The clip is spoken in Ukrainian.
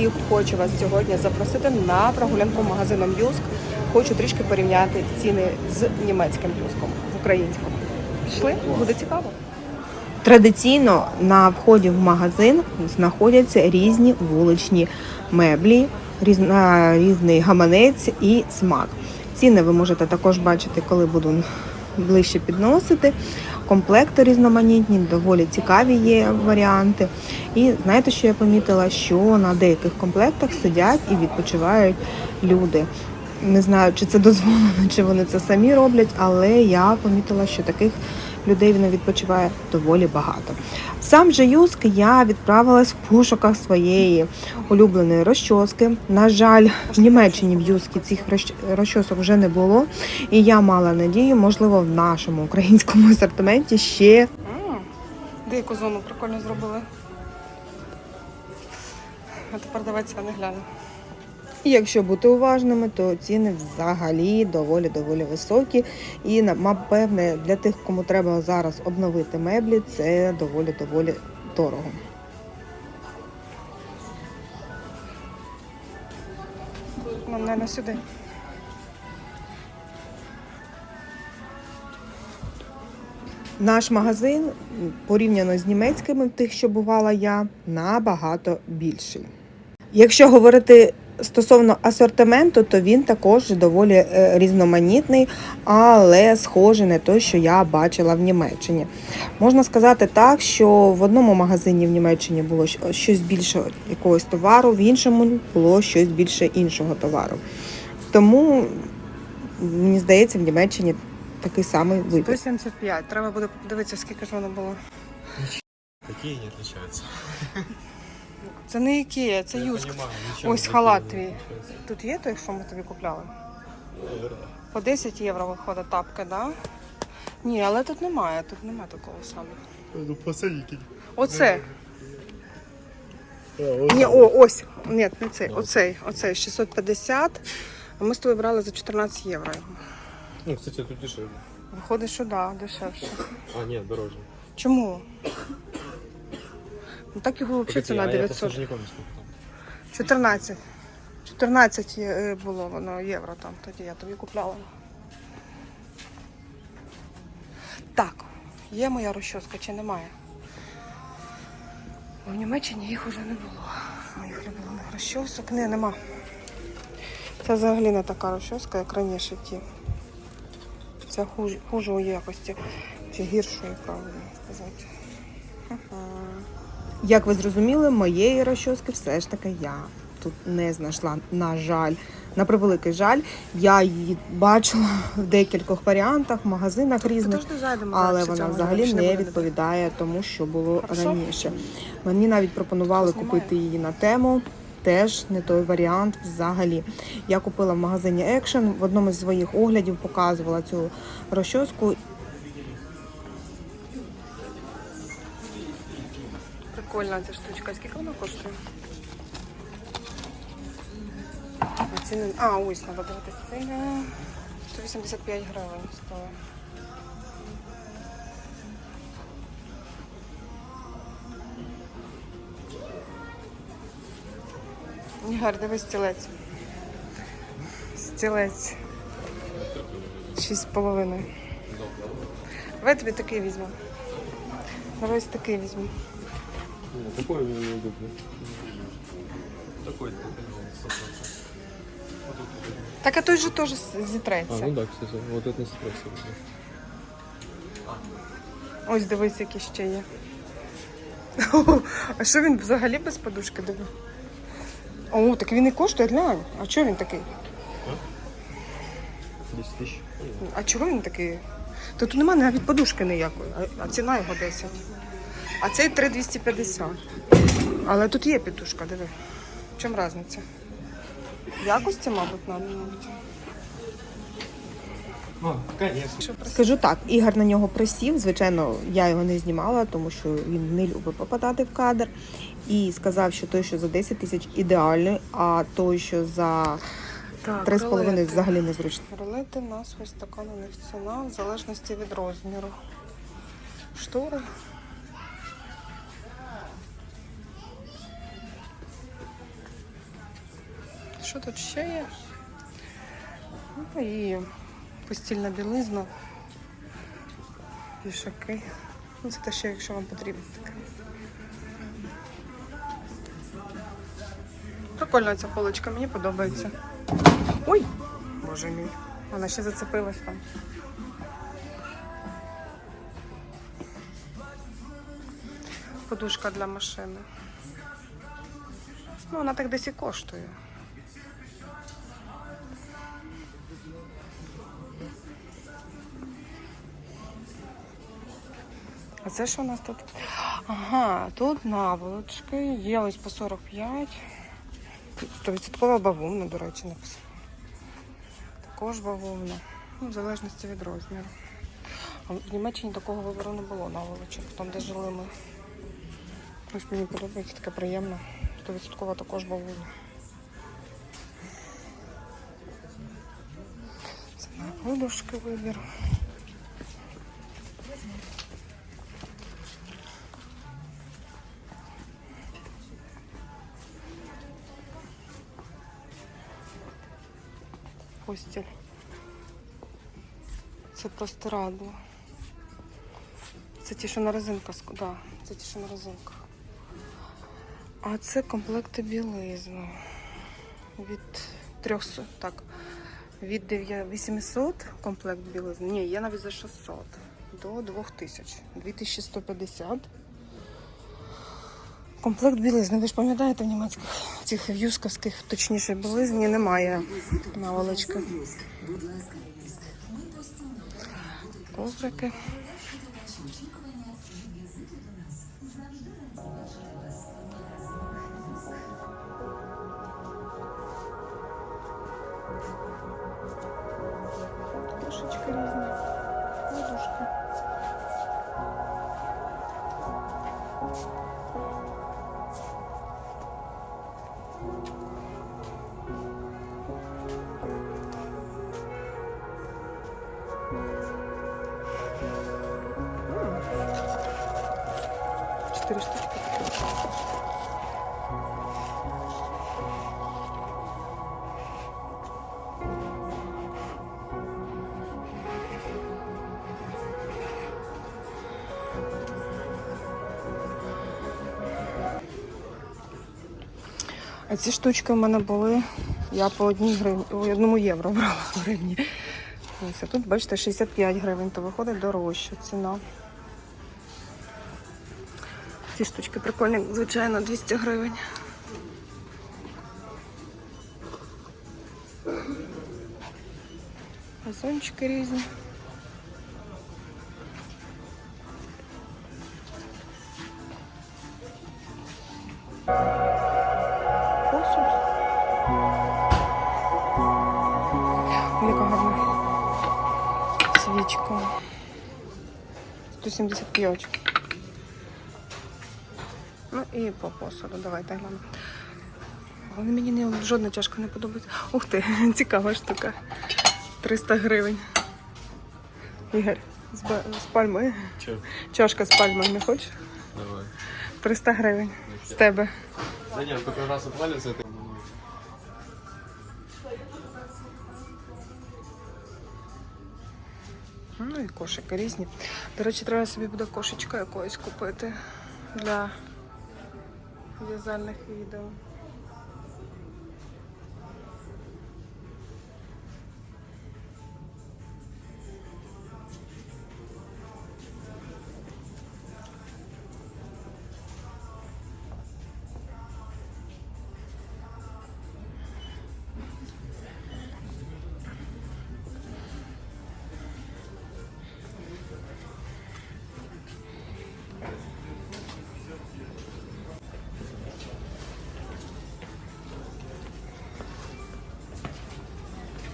І хочу вас сьогодні запросити на прогулянку магазином Юск. Хочу трішки порівняти ціни з німецьким юском в українському. Пішли, буде цікаво. Традиційно на вході в магазин знаходяться різні вуличні меблі, різна, різний гаманець і смак. Ціни ви можете також бачити, коли буду ближче підносити. Комплекти різноманітні, доволі цікаві є варіанти. І знаєте, що я помітила, що на деяких комплектах сидять і відпочивають люди. Не знаю, чи це дозволено, чи вони це самі роблять, але я помітила, що таких людей він відпочиває доволі багато. Сам же Юск я відправилась в пошуках своєї улюбленої розчоски. На жаль, в Німеччині в Юскі цих розчосок вже не було, і я мала надію, можливо, в нашому українському асортименті ще. Деяку зону прикольно зробили. А тепер давайте не гляну. І якщо бути уважними, то ціни взагалі доволі доволі високі. І напевне для тих, кому треба зараз обновити меблі, це доволі доволі дорого. Нам не сюди. Наш магазин порівняно з німецькими, тих, що бувала я, набагато більший. Якщо говорити стосовно асортименту, то він також доволі е, різноманітний, але схожий на те, що я бачила в Німеччині. Можна сказати так, що в одному магазині в Німеччині було щось більше якогось товару, в іншому було щось більше іншого товару. Тому мені здається, в Німеччині такий самий вибір. 175. Треба буде подивитися, скільки ж воно було. Какие не отличаются? Це не Ікея, це Я Юск. Ось халат твій. Тут є той, що ми тобі купляли? По 10 євро виходить тапка, да? Ні, але тут немає, тут немає такого саме. Ну, посадики. Оце. Ні, о, ось. Ні, не цей, Ну. оцей, оцей 650. А ми з тобою брали за 14 євро. його. Ну, кстати, тут дешевле. Виходить, що да, дешевше. А, нет, дороже. Чому? Ну так його взагалі ціна а я просто 900. не помню, 14. 14 е, було воно євро там, тоді я тобі купляла. Так, є моя розчоска чи немає? В Німеччині їх вже не було. Моїх любимих розчосок. Не, нема. Це взагалі не така розчоска, як раніше ті. Це хуж, хужої якості. Чи гіршої, правильно сказати. Як ви зрозуміли, моєї розчоски все ж таки я тут не знайшла, на жаль. На превеликий жаль, я її бачила в декількох варіантах, в магазинах різних, але вона взагалі не відповідає тому, що було раніше. Мені навіть пропонували купити її на тему. Теж не той варіант взагалі. Я купила в магазині Action, в одному з своїх оглядів показувала цю розчоску. Прикольна ця штучка. Скільки вона коштує? А, ось треба дивитися. Ціни 185 гривень стоїть. Ігор, дивись стілець. Стілець. Шість з половиною. Давай тобі такий візьму. Давай ось такий візьму. Ну, Такой мне неудобно. Такой. Так, а той же теж А, ну да, кстати, вот это не стресс. Ось дивись, які ще є. А що він взагалі без подушки диви? О, так він і коштує, глянь. А чого він такий? 10 тысяч. А чого він такий? То тут немає навіть подушки ніякої, а, а ціна його 10. А цей 3,250. Але тут є підушка, диви. В чому різниця? Якості, мабуть, надо, мабуть. А. Скажу так, Ігор на нього присів. Звичайно, я його не знімала, тому що він не любить попадати в кадр. І сказав, що той, що за 10 тисяч ідеальний, а той, що за 3,5 взагалі незручно. Ролети в нас ось така на них ціна, в залежності від розміру. Штори. Що тут ще є? Ну і постільна білизна, вішаки. Ну, це те, що якщо вам потрібно таке. Прикольна ця поличка, мені подобається. Ой! Боже мій, вона ще зацепилась там. Подушка для машини. Ну, вона так десь і коштує. Це що у нас тут? Ага, тут наволочки, є ось по 45. Тут відсоткова бавовна, до речі, написано. Також бавовна. Ну, в залежності від розміру. В Німеччині такого вибору не було наволочок, там де жили ми. Ось мені подобається таке приємно. 100% також бавовна. Це на подушки вибір. Постіль. Це простирадло. Це ті, що на резинках. Да, це ті, що на резинках. А це комплекти білизни. Від 300, так, від 800 комплект білизни. Ні, є навіть за 600 до 2000. 2150. Комплект білизни. Ви ж пам'ятаєте в німецьких цих в'юсковських, точніше, білизні немає наволочки. Коврики. Кошечки різні. Чотири штучки. А ці штучки в мене були. Я по одній гривні, одному євро брала в гривні. Ось, а тут, бачите, 65 гривень, то виходить дорожча ціна. Ці штучки прикольні, звичайно, 200 гривень. Газончики різні. Посуд. Яка гарна свічка. 175. Ну і по посуду. Давайте глянемо. Але мені не, жодна чашка не подобається. Ух ти, цікава штука. 300 гривень. Ігор, з, з пальми. Че? Чашка з пальми не хочеш? Давай. 300 гривень. З тебе. Да нет, только раз отвалится это. Ну і кошики різні. До речі, треба собі буде кошечка якоїсь купити для в'язальних відео.